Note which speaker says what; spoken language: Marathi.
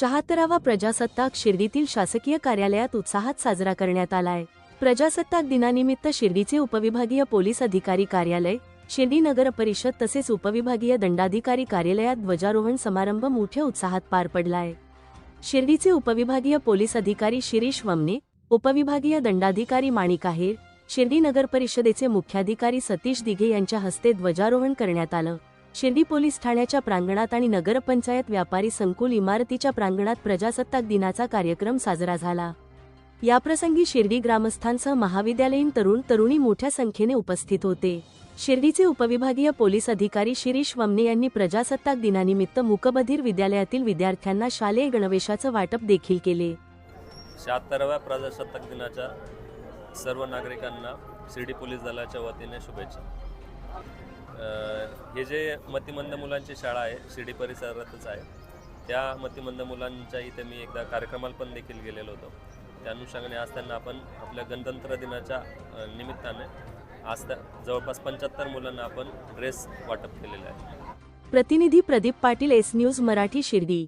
Speaker 1: शहात्तरावा प्रजासत्ताक शिर्डीतील शासकीय कार्यालयात उत्साहात साजरा करण्यात आलाय. प्रजासत्ताक दिनानिमित्त शिर्डीचे उपविभागीय पोलीस अधिकारी कार्यालय शिर्डी नगर परिषद तसेच उपविभागीय दंडाधिकारी कार्यालयात ध्वजारोहण समारंभ मोठ्या उत्साहात पार पडलाय. शिर्डीचे उपविभागीय पोलीस अधिकारी शिरीष वमने उपविभागीय दंडाधिकारी माणिक आहेर शिर्डी नगर परिषदेचे मुख्याधिकारी सतीश दिघे यांच्या हस्ते ध्वजारोहण करण्यात आलं. शिर्डी पोलीस ठाण्याच्या प्रांगणात आणि नगरपंचायत व्यापारी संकुल इमारतीच्या प्रांगणात प्रजासत्ताक दिनाचा कार्यक्रम साजरा झाला. याप्रसंगी शिर्डी ग्रामस्थांसह महाविद्यालयीन तरुण तरुणी मोठ्या संख्येने उपस्थित होते. शिर्डीचे उपविभागीय पोलीस अधिकारी शिरीष वमने यांनी प्रजासत्ताक दिनानिमित्त मुकबधीर विद्यालयातील विद्यार्थ्यांना शालेय गणवेशाचं वाटप देखील केले.
Speaker 2: शहात्तराव्या प्रजासत्ताक दिनाच्या सर्व नागरिकांना शिर्डी पोलीस दलाच्या वतीने शुभेच्छा. हे जे मतिमंद मुलांची शाळा आहे शिर्डी परिसरातच आहे त्या मतिमंद मुलांच्या इथे मी एकदा कार्यक्रमाला पण देखील गेलेलो होतो. त्या अनुषंगाने आज त्यांना आपण आपल्या गणतंत्र दिनाच्या निमित्ताने आज त्या जवळपास पंच्याहत्तर मुलांना आपण ड्रेस वाटप केलेले आहे.
Speaker 1: प्रतिनिधी प्रदीप पाटील एस न्यूज मराठी शिर्डी.